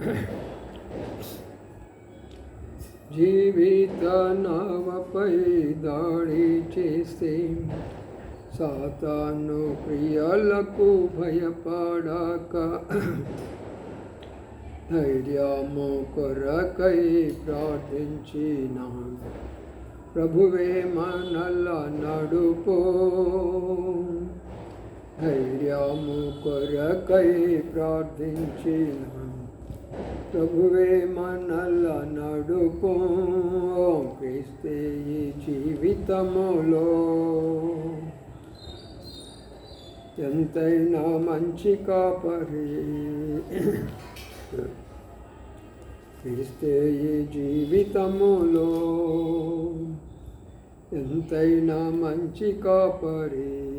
జీవిత నావపై దాడి చేస్తే సాతాను ప్రియాలకు భయపడాక ధైర్యము కొరకై ప్రార్థించిన. ప్రభువే మనల నడుపో. ధైర్యము కొరకై ప్రార్థించిన. ప్రభువే మనల నడుపు. క్రీస్తే ఈ జీవితములో. ఎంతైనా మంచి కాపరి. క్రీస్తే ఈ జీవితములో. ఎంతైనా మంచి కాపరి.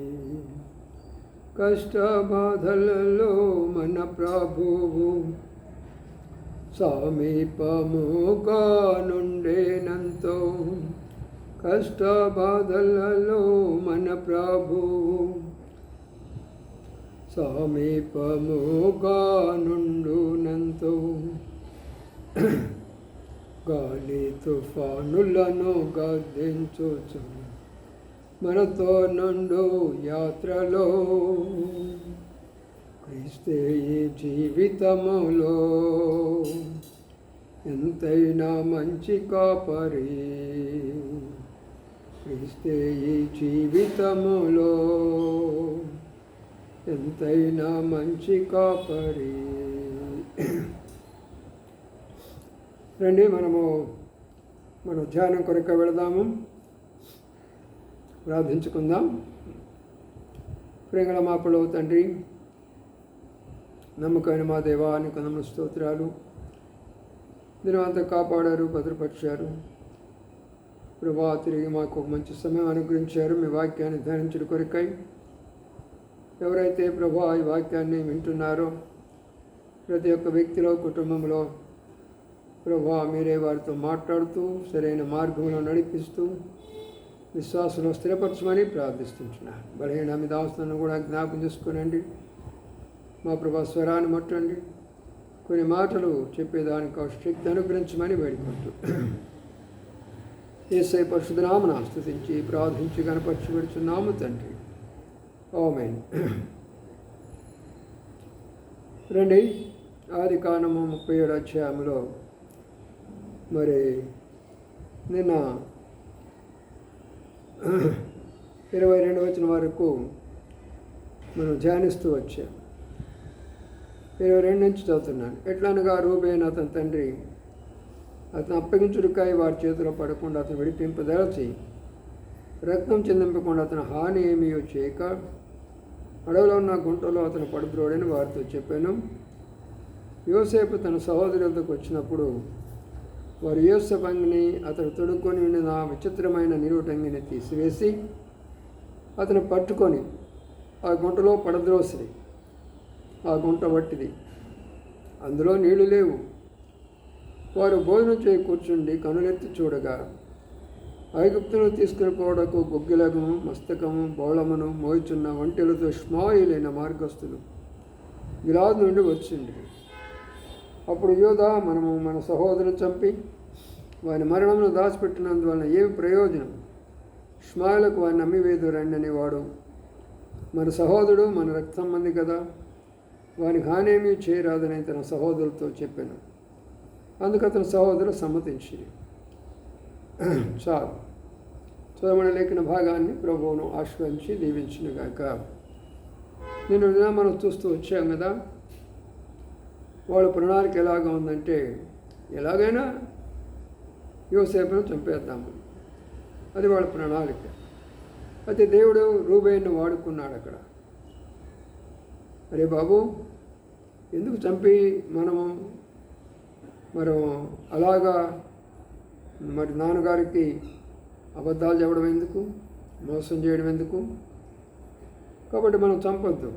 కష్టబాధలలో మన ప్రభువు సమీపముగా నుండేనంతో కష్ట బాధలలో మన ప్రభు. సమీపముగా నుండునంతో గాలి తుఫానులను గద్దించుచు మనతో నుండు యాత్రలో ఇస్తే ఈ జీవితములో ఎంతైనా మంచి కాపరి. క్రీస్తే ఈ జీవితములో ఎంతైనా మంచి కాపరి. రండి మనము మన ధ్యానం కొరకు వెళదాము. ప్రార్థించుకుందాం. ప్రేంగళ మాపలో తండ్రి నమ్మకమైన మా దేవానికి నమ్మ స్తోత్రాలు. దినవంతా కాపాడారు భద్రపరిచారు. ప్రభా తిరిగి మాకు ఒక మంచి సమయం అనుగ్రహించారు. మీ వాక్యాన్ని ధ్యానించడం కొరకై ఎవరైతే ప్రభా ఈ వాక్యాన్ని వింటున్నారో ప్రతి ఒక్క వ్యక్తిలో కుటుంబంలో ప్రభా మీరే వారితో మాట్లాడుతూ సరైన మార్గంలో నడిపిస్తూ విశ్వాసంలో స్థిరపరచమని ప్రార్థిస్తుంటున్నాను. బలహీన మీ దాస్తులను కూడా జ్ఞాపకం చేసుకోనండి. మా ప్రభా స్వరాన్ని మట్టండి. కొన్ని మాటలు చెప్పేదానికి శక్తి అనుగ్రహించమని వేడుకుంటూ. ఏసై పరిశుధనామను స్థుతించి ప్రార్థించి కనపరచబడుచున్నాము తండ్రి. ఓమెన్ రండి. ఆది కాండము ముప్పై ఏడు అధ్యాయంలో మరి నిన్న ఇరవై రెండు వచ్చిన వరకు మనం ధ్యానిస్తూ వచ్చాం. ఇరవై రెండు నుంచి చదువుతున్నాను. ఎట్లనగా రూబేన్ అతని తండ్రి అతను అప్పగించుడికాయ వారి చేతిలో పడకుండా అతను విడిపింపదలచి రక్తం చెందింపకుండా అతను హాని ఏమీ చేయక అడవిలో ఉన్న గుంటలో అతను పడుద్రోడని వారితో చెప్పాను. యోసేపు తన సహోదరులతో వచ్చినప్పుడు వారు యోసఫంగిని అతను తొడుక్కొని ఉండిన విచిత్రమైన నిరుటంగిని తీసివేసి అతను పట్టుకొని ఆ గుంటలో పడద్రోసిరి. ఆ గుంట మట్టిది అందులో నీళ్ళు లేవు. వారు భోజనం చేయి కూర్చుండి కనులెత్తి చూడగా ఐగుప్తులు తీసుకుని పోవడకు గుగ్గిలగము మస్తకము బోళమును మోయిచున్న ఒంటెలతో స్మాయిలైన మార్గస్థులు గిలాదు నుండి వచ్చింది. అప్పుడు యోధ మనము మన సహోదరుని చంపి వారి మరణమును దాచిపెట్టినందువలన ఏమి ప్రయోజనం? స్మాయిలకు వారిని నమ్మివేదు రండి వాడు మన సహోదరుడు మన రక్త సంబంధి కదా? వారికి హానేమీ చేయరాదని తన సహోదరులతో చెప్పాను. అందుకు అతని సహోదరు సమ్మతించి. చాలు. చదవన లేఖన భాగాన్ని ప్రభువును ఆశ్రయించి దీవించినగాక నేను మనం చూస్తూ వచ్చాం కదా. వాళ్ళ ప్రణాళిక ఎలాగ ఉందంటే ఎలాగైనా యువసేపును చంపేద్దాము. అది వాళ్ళ ప్రణాళిక. అయితే దేవుడు రూబేన్ను వాడుకున్నాడు అక్కడ అరే బాబు ఎందుకు చంపి మనము? మరి అలాగా మరి నాన్నగారికి అబద్ధాలు చెప్పడం ఎందుకు? మోసం చేయడం ఎందుకు? కాబట్టి మనం చంపొద్దు.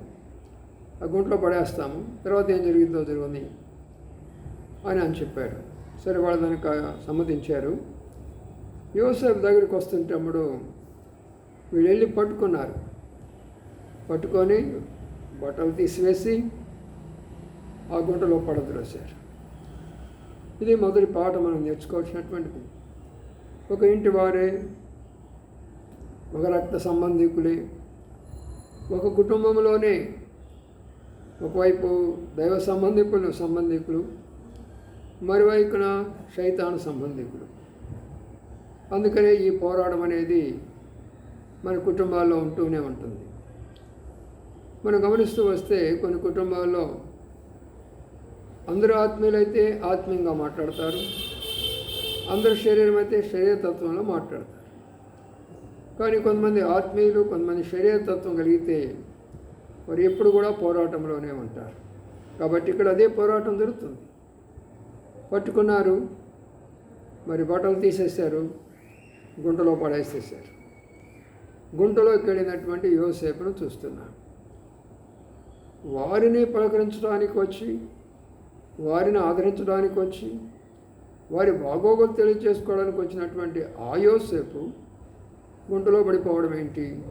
ఆ గుంట్లో పడేస్తాము. తర్వాత ఏం జరిగిందో జరుగుంది అని అని చెప్పాడు సరే వాళ్ళు దానికి సమ్మతించారు. యువసేపు దగ్గరికి వస్తుంటప్పుడు వీళ్ళు వెళ్ళి పట్టుకున్నారు. పట్టుకొని బట్టలు తీసివేసి ఆ గుంటలో పడద్రోశారు ఇది మొదటి పాట మనం నేర్చుకోవాల్సినటువంటిది ఒక ఇంటి వారే ఒక రక్త సంబంధికులే ఒక కుటుంబంలోనే ఒకవైపు దైవ సంబంధికులు సంబంధికులు మరోవైపున శైతాను సంబంధికులు. అందుకనే ఈ పోరాటం అనేది మన కుటుంబాల్లో ఉంటూనే ఉంటుంది. మనం గమనిస్తూ వస్తే కొన్ని కుటుంబాల్లో అందరూ ఆత్మీయులైతే ఆత్మీయంగా మాట్లాడతారు. అందరు శరీరం అయితే శరీరతత్వంలో మాట్లాడతారు. కానీ కొంతమంది ఆత్మీయులు కొంతమంది శరీరతత్వం కలిగితే వారు ఎప్పుడు కూడా పోరాటంలోనే ఉంటారు. కాబట్టి ఇక్కడ అదే పోరాటం జరుగుతుంది. పట్టుకున్నారు మరి బట్టలు తీసేశారు గుంటలో పడేసేసారు గుంటలోకి వెళ్ళినటువంటి యువసేపును చూస్తున్నాను. వారిని పలకరించడానికి వచ్చి వారిని ఆదరించడానికి వచ్చి వారి బాగోగులు తెలియజేసుకోవడానికి వచ్చినటువంటి ఆయోసేపు గుంటలో పడిపోవడం ఏంటి?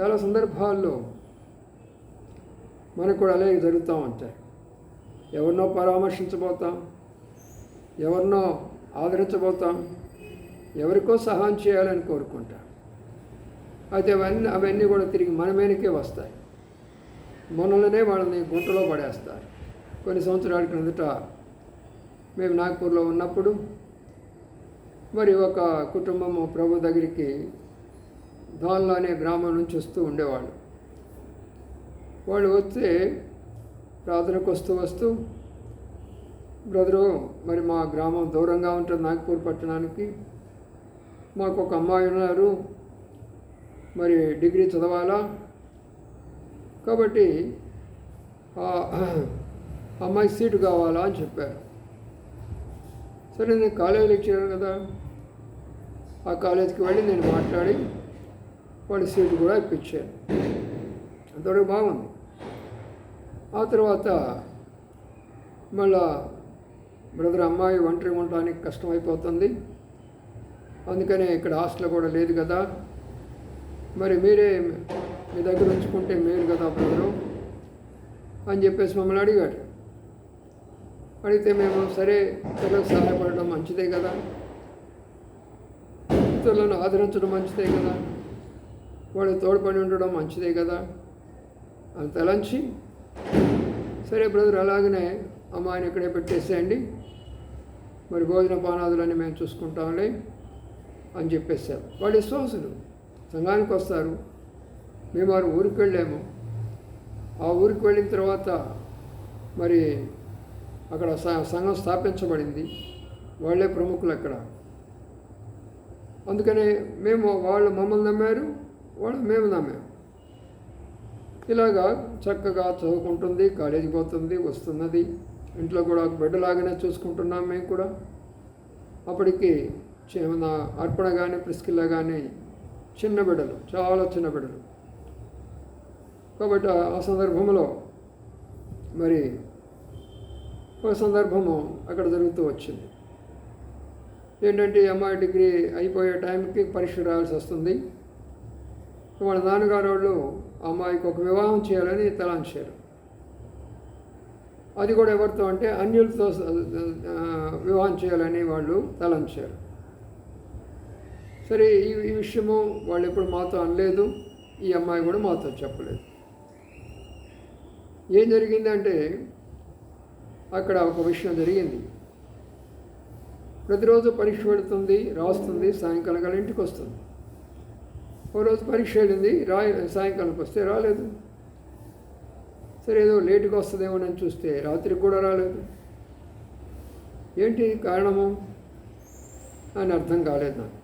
చాలా సందర్భాల్లో మనకు కూడా అలాగే జరుగుతూ ఉంటాయి. ఎవరినో పరామర్శించబోతాం ఎవరినో ఆదరించబోతాం ఎవరికో సహాయం చేయాలని కోరుకుంటాం. అయితే అవన్నీ అవన్నీ కూడా తిరిగి మన మీదకే వస్తాయి. మనల్నే వాళ్ళని గుంటలో పడేస్తారు. కొన్ని సంవత్సరాల క్రిందట మేము నాగ్పూర్లో ఉన్నప్పుడు మరి ఒక కుటుంబము ప్రభు దగ్గరికి దానిలో అనే గ్రామం నుంచి వస్తూ ఉండేవాళ్ళు. వాళ్ళు వస్తే ప్రార్థనకు వస్తూ వస్తూ బ్రదరు మరి మా గ్రామం దూరంగా ఉంటుంది నాగపూర్ పట్టణానికి. మాకు ఒక అమ్మాయి ఉన్నారు. మరి డిగ్రీ చదవాలా? కాబట్టి అమ్మాయికి అమ్మాయి సీటు కావాలా అని చెప్పారు. సరే నేను కాలేజీలో లెక్చరర్ కదా. ఆ కాలేజీకి వెళ్ళి నేను మాట్లాడి వాడి సీటు కూడా ఇప్పించాను. అంతవరకు బాగుంది. ఆ తర్వాత మళ్ళా బ్రదర్ అమ్మాయి ఒంటరి ఉండడానికి కష్టమైపోతుంది. అందుకనే ఇక్కడ హాస్టల్ కూడా లేదు కదా. మరి మీరే మీ దగ్గర ఉంచుకుంటే మేలు కదా బ్రదరు అని చెప్పేసి మమ్మల్ని అడిగాడు అడిగితే మేము సరే ఇతరులకు సహాయపడడం మంచిదే కదా? ఇతరులను ఆదరించడం మంచిదే కదా? వాళ్ళు తోడ్పడి ఉండడం మంచిదే కదా? అని తలంచి సరే బ్రదర్ అలాగనే అమ్మాయిని ఇక్కడే పెట్టేసేయండి. మరి భోజన పానాదులన్నీ మేము చూసుకుంటాంలే అని చెప్పేశారు. వాళ్ళు విశ్వాసులు. సంఘానికి వస్తారు. మేము వారు ఊరికి వెళ్ళాము. ఆ ఊరికి వెళ్ళిన తర్వాత మరి అక్కడ సంఘం స్థాపించబడింది. వాళ్ళే ప్రముఖులు అక్కడ. అందుకనే మేము వాళ్ళు మమ్మల్ని నమ్మారు వాళ్ళు మేము నమ్మాము ఇలాగా చక్కగా చదువుకుంటుంది కాలేజీకి పోతుంది వస్తున్నది. ఇంట్లో కూడా బిడ్డలాగానే చూసుకుంటున్నాం మేము కూడా. అప్పటికి చి- అర్పణ కానీ ప్రిస్కిల్లా కానీ చిన్న బిడ్డలు చాలా చిన్న బిడ్డలు. కాబట్టి ఆ సందర్భంలో మరి ఒక సందర్భము అక్కడ జరుగుతూ వచ్చింది. ఏంటంటే ఎంఐ అమ్మాయి డిగ్రీ అయిపోయే టైంకి పరీక్ష రాయాల్సి వస్తుంది. వాళ్ళ నాన్నగారు వాళ్ళు అమ్మాయికి ఒక వివాహం చేయాలని తలాంచారు అది కూడా ఎవరితో అంటే అన్యులతో వివాహం చేయాలని వాళ్ళు తలంచారు సరే ఈ ఈ విషయము వాళ్ళు ఎప్పుడు మాతో అనలేదు. ఈ అమ్మాయి కూడా మాతో చెప్పలేదు. ఏం జరిగిందంటే అక్కడ ఒక విషయం జరిగింది. ప్రతిరోజు పరీక్ష పెడుతుంది రాస్తుంది సాయంకాలం కల ఇంటికి వస్తుంది. ఓ రోజు పరీక్ష వెళ్ళింది రా సాయంకాలంకి వస్తే రాలేదు. సరే ఏదో లేటుగా వస్తుందేమో అని చూస్తే రాత్రికి కూడా రాలేదు. ఏంటి కారణము? అని అర్థం కాలేదు నాకు.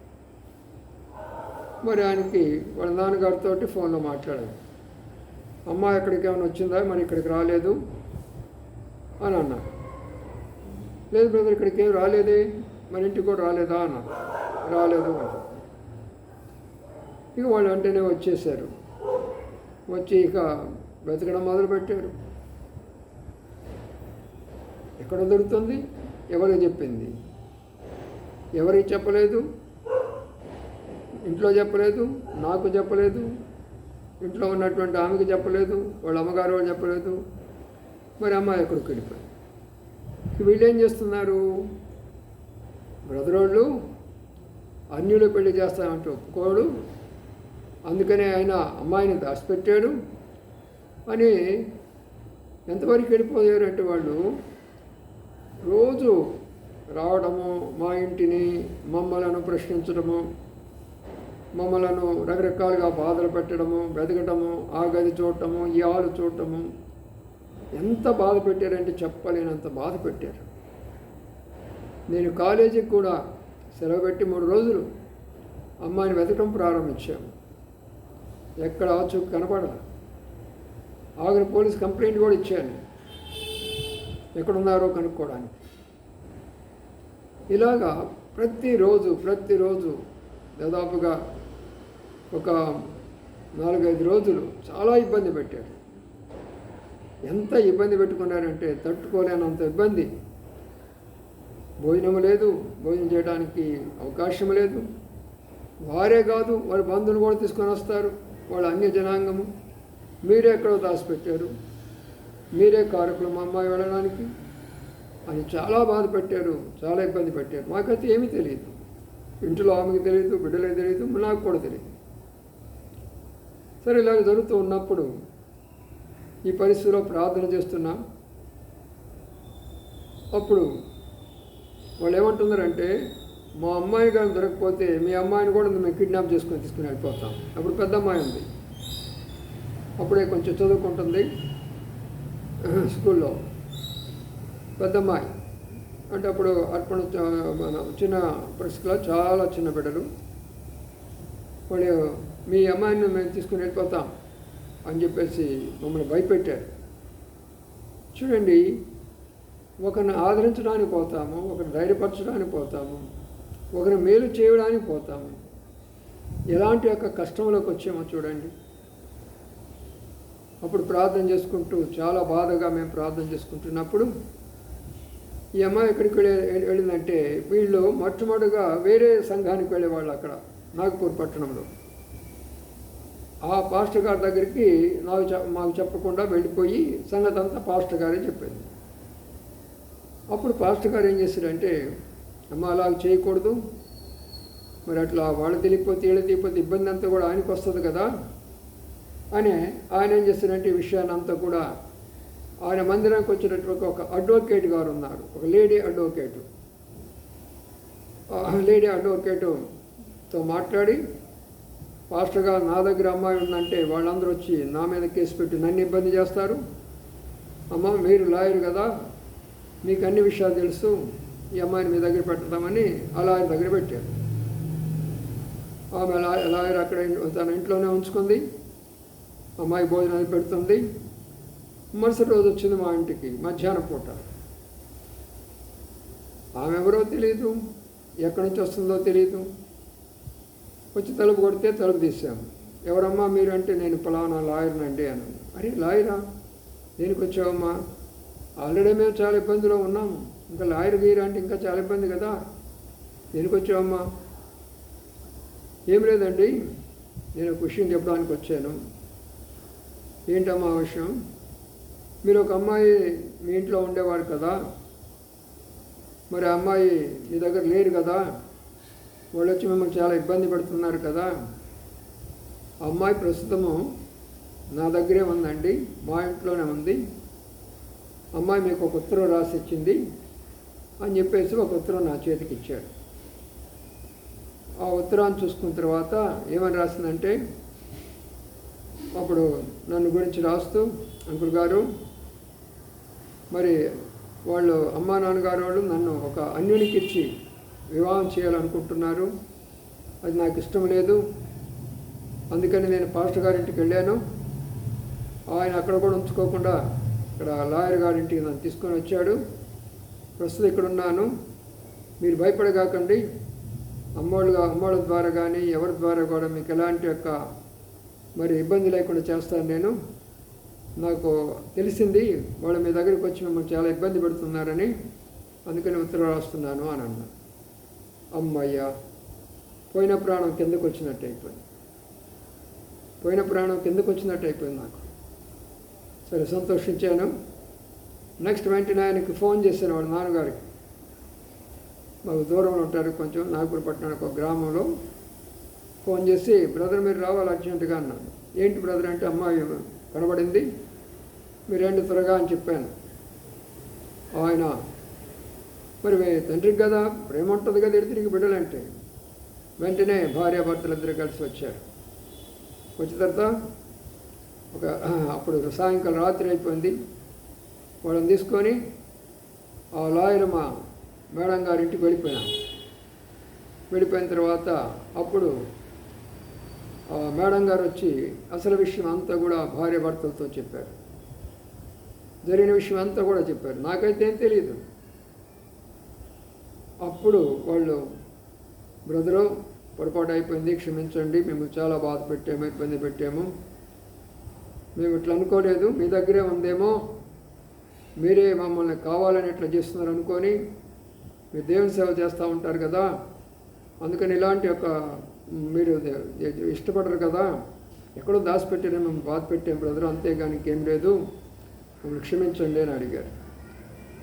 మరి ఆయనకి వాళ్ళ నాన్నగారితో ఫోన్లో మాట్లాడాను. అమ్మ ఎక్కడికి ఏమైనా వచ్చిందా? మరి ఇక్కడికి రాలేదు. అని అన్నారు లేదు బ్రదర్ ఇక్కడికి ఏం రాలేదే. మన ఇంటికి కూడా రాలేదా అన్నారు రాలేదు అని ఇక వాళ్ళు వెంటనే వచ్చేసారు. వచ్చి ఇక బ్రతకడం మొదలుపెట్టారు. ఎక్కడ దొరుకుతుంది? ఎవరికి చెప్పింది? ఎవరికి చెప్పలేదు? ఇంట్లో చెప్పలేదు? నాకు చెప్పలేదు? ఇంట్లో ఉన్నటువంటి ఆమెకి చెప్పలేదు? వాళ్ళ అమ్మగారు వాళ్ళు చెప్పలేదు? మరి అమ్మాయి ఎక్కడికి వెళ్ళిపోయింది వీళ్ళు ఏం చేస్తున్నారు? బ్రదరోళ్ళు అన్యులు పెళ్ళి చేస్తామంటే ఒప్పుకోడు. అందుకనే ఆయన అమ్మాయిని దాచిపెట్టాడు. అని ఎంతవరకు వెళ్ళిపోయారంటే వాళ్ళు రోజు రావడము మా ఇంటిని మమ్మలను ప్రశ్నించడము మమ్మలను రకరకాలుగా బాధలు పెట్టడము వెతకడము ఆ గది చూడటము ఈ ఆలు చూడటము ఎంత బాధ పెట్టారంటే చెప్పలేనంత బాధ పెట్టారు నేను కాలేజీకి కూడా సెలవు పెట్టి మూడు రోజులు అమ్మాయిని వెతకడం ప్రారంభించాము ఎక్కడ ఆచూకు కనపడదు ఆగిన పోలీస్ కంప్లైంట్ కూడా ఇచ్చాను. ఎక్కడున్నారో కనుక్కోవడానికి. ఇలాగా ప్రతిరోజు ప్రతిరోజు దాదాపుగా ఒక నాలుగైదు రోజులు చాలా ఇబ్బంది పెట్టారు ఎంత ఇబ్బంది పెట్టుకున్నాడంటే తట్టుకోలేనంత ఇబ్బంది. భోజనం లేదు భోజనం చేయడానికి అవకాశం లేదు. వారే కాదు వారి బంధువులు కూడా తీసుకొని వస్తారు వాళ్ళ అన్య జనాంగము మీరే ఎక్కడో దాచిపెట్టారు. మీరే కారకులు మా అమ్మాయి వెళ్ళడానికి. అని చాలా బాధ పెట్టారు చాలా ఇబ్బంది పెట్టారు. మాకైతే ఏమీ తెలియదు. ఇంట్లో ఆమెకి తెలియదు బిడ్డలకి తెలియదు నాకు కూడా తెలియదు. సరే ఇలాగ జరుగుతూ ఉన్నప్పుడు ఈ పరిస్థితిలో ప్రార్థన చేస్తున్నా. అప్పుడు వాళ్ళు ఏమంటున్నారంటే మా అమ్మాయి గారు దొరకకపోతే మీ అమ్మాయిని కూడా మేము కిడ్నాప్ చేసుకొని తీసుకుని వెళ్ళిపోతాం. అప్పుడు పెద్ద అమ్మాయి ఉంది. అప్పుడే కొంచెం చదువుకుంటుంది. స్కూల్లో పెద్దమ్మాయి అంటే అప్పుడు అర్పణ మన చిన్న పరిస్థితిలో చాలా చిన్న బిడ్డలు. వాళ్ళు మీ అమ్మాయిని మేము తీసుకుని వెళ్ళిపోతాం. అని చెప్పేసి మమ్మల్ని భయపెట్టారు. చూడండి ఒకరిని ఆదరించడానికి పోతాము ఒకరిని ధైర్యపరచడానికి పోతాము ఒకరిని మేలు చేయడానికి పోతాము. ఎలాంటి యొక్క కష్టంలోకి వచ్చామో చూడండి. అప్పుడు ప్రార్థన చేసుకుంటూ చాలా బాధగా మేము ప్రార్థన చేసుకుంటున్నప్పుడు ఈ అమ్మాయి ఎక్కడికి వెళ్ళే వెళ్ళిందంటే వీళ్ళు మొట్టమొదటిగా వేరే సంఘానికి వెళ్ళేవాళ్ళు అక్కడ నాగపూర్ పట్టణంలో. ఆ పాస్టర్ గారి దగ్గరికి నాకు మాకు చెప్పకుండా వెళ్ళిపోయి సంగతి అంతా పాస్టర్ గారే చెప్పింది అప్పుడు పాస్టర్ గారు ఏం చేశారంటే అమ్మ అలా చేయకూడదు. మరి అట్లా వాళ్ళు తెలియకపోతే వీళ్ళు తెలియకపోతే ఇబ్బంది అంతా కూడా ఆయనకు వస్తుంది కదా. అని ఆయన ఏం చేస్తారంటే విషయాన్ని అంతా కూడా ఆయన మందిరానికి వచ్చినటువంటి ఒక అడ్వకేట్ గారు ఉన్నారు. ఒక లేడీ అడ్వకేటు లేడీ అడ్వకేటుతో మాట్లాడి పాస్టర్ గారు నా దగ్గర అమ్మాయి ఉందంటే వాళ్ళందరూ వచ్చి నా మీద కేసు పెట్టి నన్ను ఇబ్బంది చేస్తారు? అమ్మ మీరు లాయర్ కదా. మీకు అన్ని విషయాలు తెలుసు. ఈ అమ్మాయిని మీ దగ్గర పెడతామని ఆ లాయర్ దగ్గర పెట్టారు. ఆమె లాయర్ అక్కడ తన ఇంట్లోనే ఉంచుకుంది. అమ్మాయి భోజనాలు పెడుతుంది. మరుసటి రోజు వచ్చింది మా ఇంటికి మధ్యాహ్నం పూట. ఆమె ఎవరో తెలియదు ఎక్కడి నుంచి వస్తుందో తెలియదు వచ్చి తలుపు కొడితే తలుపు తీసాము ఎవరమ్మా మీరు అంటే నేను పలానా లాయర్నండి అని అరే లాయరా? దేనికి వచ్చావమ్మా? ఆల్రెడీ మేము చాలా ఇబ్బందిలో ఉన్నాము. ఇంకా లాయర్ గీరా అంటే ఇంకా చాలా ఇబ్బంది కదా. దేనికి వచ్చావమ్మా? ఏం లేదండి. నేను ఒక విషయం చెప్పడానికి వచ్చాను. ఏంటమ్మా విషయం? మీరు ఒక అమ్మాయి మీ ఇంట్లో ఉండేవారు కదా. మరి ఆ అమ్మాయి మీ దగ్గర లేరు కదా. వాళ్ళు వచ్చి మిమ్మల్ని చాలా ఇబ్బంది పెడుతున్నారు కదా. ఆ అమ్మాయి ప్రస్తుతము నా దగ్గరే ఉందండి మా ఇంట్లోనే ఉంది. అమ్మాయి మీకు ఒక ఉత్తరం రాసి ఇచ్చింది అని చెప్పేసి ఒక ఉత్తరం నా చేతికి ఇచ్చాడు. ఆ ఉత్తరాన్ని చూసుకున్న తర్వాత ఏమని రాసిందంటే అప్పుడు నన్ను గురించి రాస్తూ అంకుల్ గారు మరి వాళ్ళు అమ్మా నాన్నగారు వాళ్ళు నన్ను ఒక అన్యునికి ఇచ్చి వివాహం చేయాలనుకుంటున్నారు. అది నాకు ఇష్టం లేదు. అందుకని నేను పాస్టర్ గారింటికి వెళ్ళాను. ఆయన అక్కడ కూడా ఉంచుకోకుండా ఇక్కడ లాయర్ గారింటికి నన్ను తీసుకొని వచ్చాడు. ప్రస్తుతం ఇక్కడ ఉన్నాను. మీరు భయపడగాకండి. అమ్మోళ్ళుగా అమ్మోళ్ళ ద్వారా కానీ ఎవరి ద్వారా కూడా మీకు ఎలాంటి యొక్క మరి ఇబ్బంది లేకుండా చేస్తాను నేను. నాకు తెలిసింది వాళ్ళు మీ దగ్గరికి వచ్చి మిమ్మల్ని చాలా ఇబ్బంది పెడుతున్నారని. అందుకని ఉత్తరం రాస్తున్నాను అని అన్నాను. అమ్మయ్య పోయిన ప్రాణం కిందకు వచ్చినట్టు అయిపోయింది. పోయిన ప్రాణం కిందకు వచ్చినట్టు అయిపోయింది నాకు. సరే సంతోషించాను. నెక్స్ట్ వెంటనే ఆయనకి ఫోన్ చేశాను వాళ్ళ నాన్నగారికి. మాకు దూరంలో ఉంటారు కొంచెం నాగపూర్ పట్టణానికి ఒక గ్రామంలో. ఫోన్ చేసి బ్రదర్ మీరు రావాలి అర్జెంటుగా అన్నాను. ఏంటి బ్రదర్ అంటే అమ్మాయి కనబడింది. మీరు రెండు త్వరగా అని చెప్పాను. ఆయన మరి తండ్రికి కదా ప్రేమ ఉంటుంది కదా తిరిగి బిడ్డలంటే. వెంటనే భార్యాభర్తలు ఇద్దరు కలిసి వచ్చారు. వచ్చిన తర్వాత ఒక అప్పుడు సాయంకాలం రాత్రి అయిపోయింది. వాళ్ళని తీసుకొని ఆ లాయర్ మా మేడం గారి ఇంటికి వెళ్ళిపోయినాం. వెళ్ళిపోయిన తర్వాత అప్పుడు ఆ మేడం గారు వచ్చి అసలు విషయం అంతా కూడా భార్య భర్తలతో చెప్పారు. జరిగిన విషయం అంతా కూడా చెప్పారు. నాకైతే ఏం తెలియదు అప్పుడు వాళ్ళు బ్రదరు పొరపాటు అయిపోయింది క్షమించండి మేము చాలా బాధ పెట్టాము ఇబ్బంది పెట్టాము. మేము ఇట్లా అనుకోలేదు మీ దగ్గరే ఉందేమో మీరే మమ్మల్ని కావాలని ఇట్లా చేస్తున్నారు అనుకొని మీరు దేవుని సేవ చేస్తూ ఉంటారు కదా అందుకని ఇలాంటి ఒక మీరు ఇష్టపడరు కదా ఎక్కడో దాచిపెట్టారే మేము బాధ పెట్టాం బ్రదర్ అంతేగాని ఇంకేం లేదు మమ్మల్ని క్షమించండి అని అడిగారు.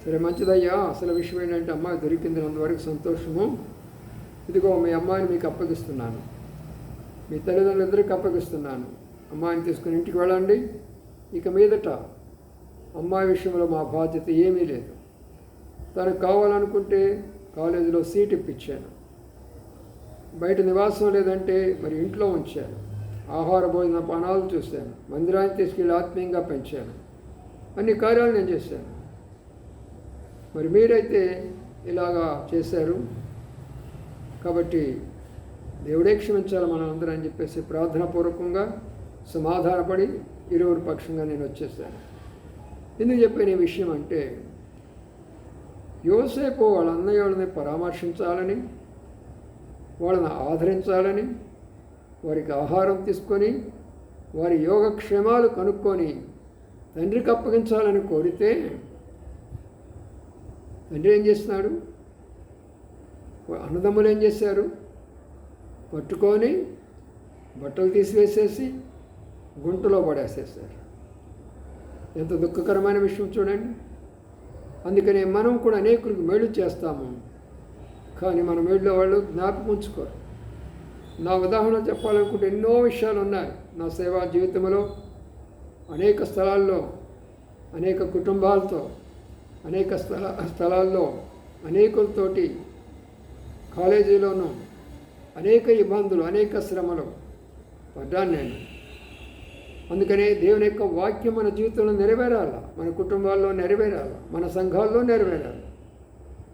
సరే మంచిదయ్యా. అసలు విషయం ఏంటంటే అమ్మాయి దొరికింది అంతవరకు సంతోషము. ఇదిగో మీ అమ్మాయిని మీకు అప్పగిస్తున్నాను. మీ తల్లిదండ్రులందరికీ అప్పగిస్తున్నాను. అమ్మాయిని తీసుకుని ఇంటికి వెళ్ళండి. ఇక మీదట అమ్మాయి విషయంలో మా బాధ్యత ఏమీ లేదు. తనకు కావాలనుకుంటే కాలేజీలో సీట్ ఇప్పించాను. బయట నివాసం లేదంటే మరి ఇంట్లో ఉంచాను. ఆహార భోజన పానాలు చూశాను. మందిరాన్ని తీసుకెళ్ళి ఆత్మీయంగా పెంచాను. అన్ని కార్యాలు నేను చేశాను. మరి మీరైతే ఇలాగా చేశారు. కాబట్టి దేవుడే క్షమించాలి మనం అందరం అని చెప్పేసి ప్రార్థనాపూర్వకంగా సమాధానపడి ఇరువురు పక్షంగా నేను వచ్చేసాను. ఎందుకు చెప్పిన విషయం అంటే యోసేపు వాళ్ళ అన్నయ్య వాళ్ళని పరామర్శించాలని వాళ్ళని ఆదరించాలని వారికి ఆహారం తీసుకొని వారి యోగక్షేమాలు కనుక్కొని తండ్రికి అప్పగించాలని కోరితే తండ్రి ఏం చేస్తున్నాడు? అన్నదమ్ములు ఏం చేశారు? పట్టుకొని బట్టలు తీసివేసేసి గుంటలో పడేసేసారు ఎంత దుఃఖకరమైన విషయం చూడండి. అందుకనే మనం కూడా అనేకులకు మేలు చేస్తాము. కానీ మన మేలులో వాళ్ళు జ్ఞాపకం ఉంచుకోరు. నా ఉదాహరణ చెప్పాలనుకుంటే ఎన్నో విషయాలు ఉన్నాయి. నా సేవా జీవితంలో అనేక స్థలాల్లో అనేక కుటుంబాలతో అనేక స్థల స్థలాల్లో అనేకులతోటి కాలేజీలోనూ అనేక ఇబ్బందులు అనేక శ్రమలు పడ్డాను నేను. అందుకనే దేవుని యొక్క వాక్యం మన జీవితంలో నెరవేరాల మన కుటుంబాల్లో నెరవేరాల మన సంఘాల్లో నెరవేరాలి.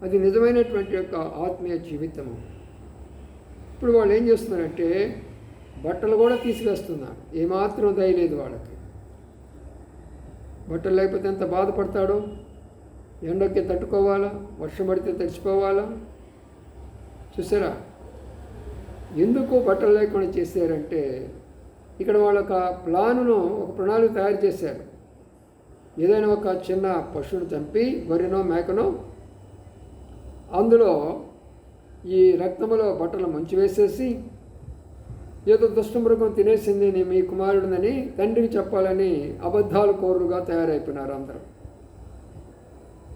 అది నిజమైనటువంటి యొక్క ఆత్మీయ జీవితము. ఇప్పుడు వాళ్ళు ఏం చేస్తున్నారంటే బట్టలు కూడా తీసుకొస్తున్నారు ఏమాత్రం దయలేదు వాళ్ళకి. బట్టలు లేకపోతే ఎంత బాధపడతాడో? ఎండకి తట్టుకోవాలా? వర్షం పడితే తడిచిపోవాలా? చూసారా? ఎందుకు బట్టలు లేకుండా చేశారంటే ఇక్కడ వాళ్ళ ఒక ప్లానును ఒక ప్రణాళిక తయారు చేశారు. ఏదైనా ఒక చిన్న పశువును చంపి గొర్రెనో మేకనో అందులో ఈ రక్తములో బట్టలు ముంచి వేసేసి ఏదో దుష్టమృగం తినేసింది మీ కుమారుడినని తండ్రికి చెప్పాలని అబద్ధాలు కోరుగా తయారైపోయినారు అందరూ.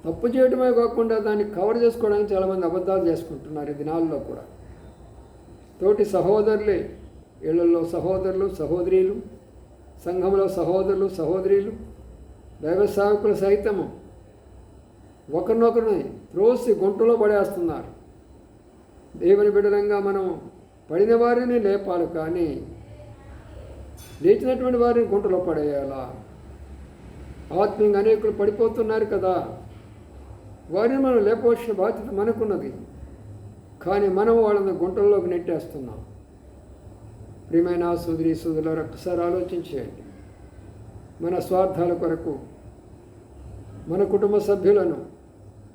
తప్పు చేయడమే కాకుండా దాన్ని కవర్ చేసుకోవడానికి చాలామంది అబద్ధాలు చేసుకుంటున్నారు ఈ దినాల్లో కూడా. తోటి సహోదరులే ఇళ్ళలో సహోదరులు సహోదరీలు సంఘంలో సహోదరులు సహోదరీలు దైవ సేవకులు సైతము ఒకరినొకరిని త్రోసి గుంటలో పడేస్తున్నారు. దేవుని బిడ్డలంగా మనం పడిన వారిని లేపాలి కానీ లేచినటువంటి వారిని గుంటలో పడేయాలా? ఆత్మీయంగా అనేకులు పడిపోతున్నారు కదా. వారిని మనం లేపవలసిన బాధ్యత మనకున్నది. కానీ మనం వాళ్ళని గుంటల్లోకి నెట్టేస్తున్నాం. ప్రియమైన సుదరి సుదరులారు ఒక్కసారి ఆలోచించేయండి మన స్వార్థాల కొరకు మన కుటుంబ సభ్యులను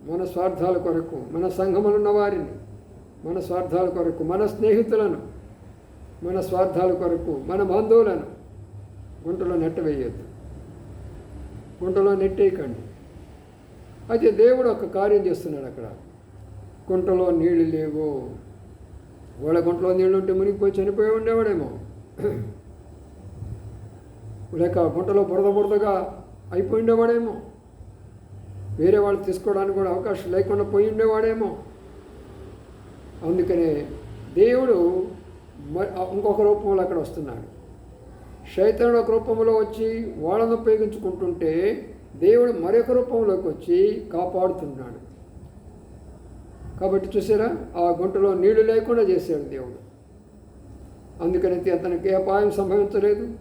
మన స్వార్థాల కొరకు మన సంఘములున్న వారిని మన స్వార్థాల కొరకు మన స్నేహితులను మన స్వార్థాల కొరకు మన బంధువులను గుంటలో నెట్టవేయద్దు. గుంటలో నెట్టేయకండి. అయితే దేవుడు ఒక కార్యం చేస్తున్నాడు అక్కడ. గుంటలో నీళ్ళు లేవు. వాళ్ళ గుంటలో నీళ్ళు ఉంటే మునిగిపోయి చనిపోయి ఉండేవాడేమో. లేక గుంటలో బురద బురదగా అయిపోయి ఉండేవాడేమో. వేరే వాళ్ళు తీసుకోవడానికి కూడా అవకాశం లేకుండా పోయి ఉండేవాడేమో. అందుకనే దేవుడు మరి ఇంకొక రూపంలో అక్కడ వస్తున్నాడు. శైతనుడు ఒక రూపంలో వచ్చి వాళ్ళను ఉపయోగించుకుంటుంటే దేవుడు మరొక రూపంలోకి వచ్చి కాపాడుతున్నాడు. కాబట్టి చూసారా ఆ గుంటలో నీళ్ళు లేకుండా చేశాడు దేవుడు. అందుకని అతనికి ఏ అపాయం సంభవించలేదు.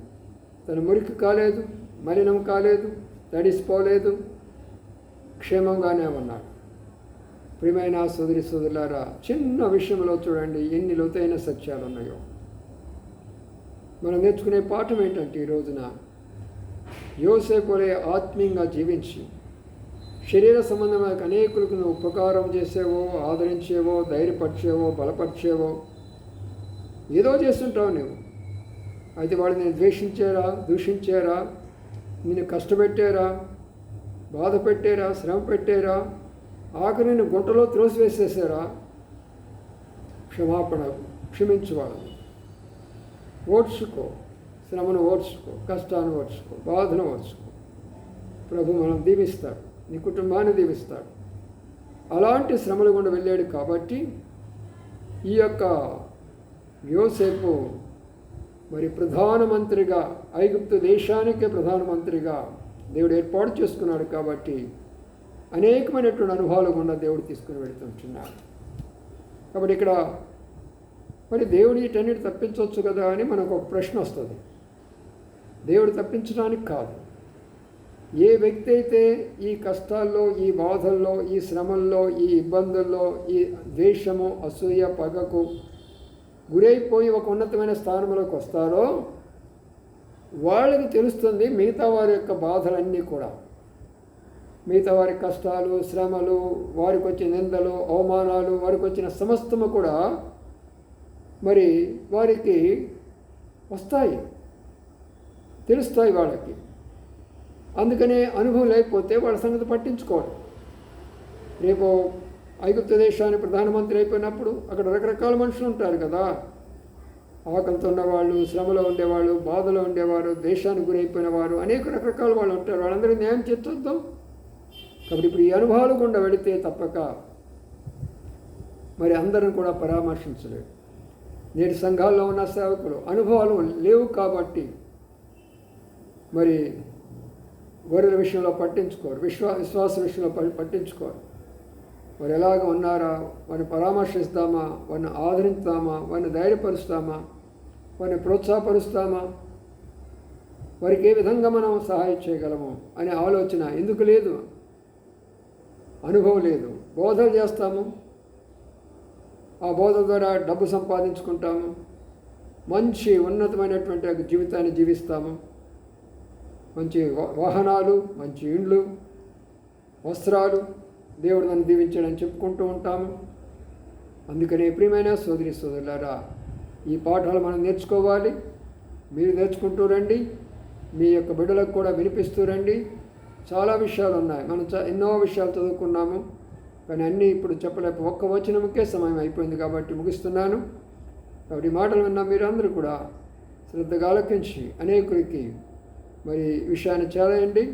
తన మురికి కాలేదు మలినం కాలేదు తడిసిపోలేదు క్షేమంగానే ఉన్నాడు. ప్రియమైన సోదరి సోదరులారా చిన్న విషయంలో చూడండి ఎన్ని లోతైన సత్యాలు ఉన్నాయో మనం నేర్చుకునే పాఠం ఏంటంటే ఈ రోజున యోసేపులే ఆత్మీయంగా జీవించి శరీర సంబంధమైన అనేకులకు నువ్వు ఉపకారం చేసేవో ఆదరించేవో ధైర్యపరిచేవో బలపరిచేవో ఏదో చేస్తుంటావు నువ్వు అయితే వాళ్ళు నేను ద్వేషించారా దూషించారా నిన్ను కష్టపెట్టారా బాధ పెట్టారా శ్రమ పెట్టారా ఆఖరి నేను గుంటలో త్రోసివేసేసారా? క్షమాపణ క్షమించు ఓడ్చుకో శ్రమను ఓడ్చుకో కష్టాన్ని ఓడ్చుకో బాధను ఓడ్చుకో. ప్రభు మనం దీవిస్తాడు నీ కుటుంబాన్ని దీవిస్తాడు. అలాంటి శ్రమలు గుండా వెళ్ళాడు కాబట్టి ఈ యొక్క యోసేపు మరి ప్రధానమంత్రిగా ఐగుప్తు దేశానికే ప్రధానమంత్రిగా దేవుడు ఏర్పాటు చేసుకున్నాడు కాబట్టి అనేకమైనటువంటి అనుభవాలు గుండా దేవుడు తీసుకుని వెళుతుంటున్నాడు కాబట్టి ఇక్కడ మరి దేవుడు వీటన్నిటి తప్పించవచ్చు కదా అని మనకు ఒక ప్రశ్న వస్తుంది. దేవుడు తప్పించడానికి కాదు. ఏ వ్యక్తి అయితే ఈ కష్టాల్లో ఈ బాధల్లో ఈ శ్రమల్లో ఈ ఇబ్బందుల్లో ఈ ద్వేషము అసూయ పగకు గురైపోయి ఒక ఉన్నతమైన స్థానంలోకి వస్తారో వాళ్ళకి తెలుస్తుంది మిగతా వారి యొక్క బాధలన్నీ కూడా. మిగతా వారి కష్టాలు శ్రమలు వారికి వచ్చిన నిందలు అవమానాలు వారికి వచ్చిన సమస్తము కూడా మరి వారికి వస్తాయి. తెలుస్తాయి వాళ్ళకి. అందుకనే అనుభవం లేకపోతే వాళ్ళ సంగతి పట్టించుకోవడం రేపు ఐగుప్త దేశానికి ప్రధానమంత్రి అయిపోయినప్పుడు అక్కడ రకరకాల మనుషులు ఉంటారు కదా. ఆకలితో ఉన్నవాళ్ళు శ్రమలో ఉండేవాళ్ళు బాధలో ఉండేవారు దేశానికి గురైపోయిన వారు అనేక రకరకాల వాళ్ళు ఉంటారు. వాళ్ళందరూ న్యాయం చేర్చొద్దాం. కాబట్టి ఇప్పుడు ఈ అనుభవాలు గుండా వెళితే తప్పక మరి అందరం కూడా పరామర్శించలేదు నేటి సంఘాల్లో ఉన్న సేవకులు అనుభవాలు లేవు కాబట్టి మరి గొర్రెల విషయంలో పట్టించుకోరు విశ్వా విశ్వాస విషయంలో పట్టించుకోరు. వారు ఎలాగ ఉన్నారా? వారిని పరామర్శిస్తామా? వారిని ఆదరిస్తామా? వారిని ధైర్యపరుస్తామా? వారిని ప్రోత్సాహపరుస్తామా? వారికి ఏ విధంగా మనం సహాయం చేయగలము అనే ఆలోచన ఎందుకు లేదు? అనుభవం లేదు. బోధన చేస్తాము. ఆ బోధ ద్వారా డబ్బు సంపాదించుకుంటాము. మంచి ఉన్నతమైనటువంటి జీవితాన్ని జీవిస్తాము. మంచి వాహనాలు మంచి ఇండ్లు వస్త్రాలు దేవుడు నన్ను దీవించాడని చెప్పుకుంటూ ఉంటాము. అందుకనే ప్రియమైన సోదరి సోదరులారా ఈ పాఠాలు మనం నేర్చుకోవాలి. మీరు నేర్చుకుంటూ రండి. మీ యొక్క బిడ్డలకు కూడా వినిపిస్తూ రండి. చాలా విషయాలు ఉన్నాయి. మనం చ ఎన్నో విషయాలు చదువుకున్నాము. కానీ అన్నీ ఇప్పుడు చెప్పలేక ఒక్క వచనముకే సమయం అయిపోయింది కాబట్టి ముగిస్తున్నాను. కాబట్టి మాటలు విన్న మీరందరూ కూడా శ్రద్ధగా ఆలోకించి అనేకులకి మరి విషయాన్ని చేరేయండి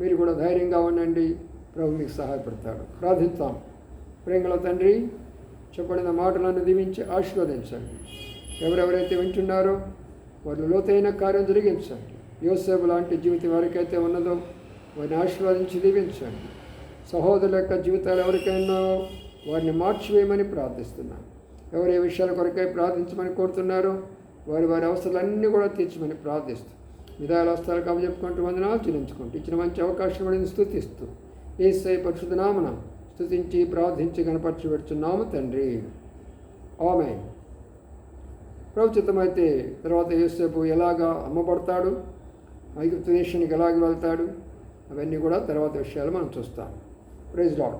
మీరు కూడా ధైర్యంగా ఉండండి. ప్రభు మీకు సహాయపడతాడు. ప్రార్థిస్తాం ప్రేంగల తండ్రి చెప్పబడిన మాటలను దీవించి ఆశీర్వదించండి. ఎవరెవరైతే వింటున్నారో వారి లోతైన కార్యం జరిగించండి. యోసేపు లాంటి జీవితం ఎవరికైతే ఉన్నదో వారిని ఆశీర్వదించి దీవించండి. సహోదరుల యొక్క జీవితాలు ఎవరికైనా వారిని మార్చివేయమని ప్రార్థిస్తున్నాను ఎవరు ఏ విషయాల కొరకై ప్రార్థించమని కోరుతున్నారో వారి వారి అవసరాలన్నీ కూడా తీర్చమని ప్రార్థిస్తున్నాను విధాల వస్తారు కబు చెప్పుకుంటూ వందనాలు చెల్లించుకుంటూ. ఇచ్చిన మంచి అవకాశం పడింది స్థుతిస్తూ. ఏసై పరిశుద్ధ నామన స్థుతించి ప్రార్థించి కనపరచి పెడుతున్నాము తండ్రి. ఆమె ప్రభుత్వమైతే తర్వాత యేసేపు ఎలాగా అమ్మబడతాడు? ఐగుప్త దేశానికి ఎలాగ వెళ్తాడు? అవన్నీ కూడా తర్వాత విషయాలు మనం చూస్తాం. Praise lord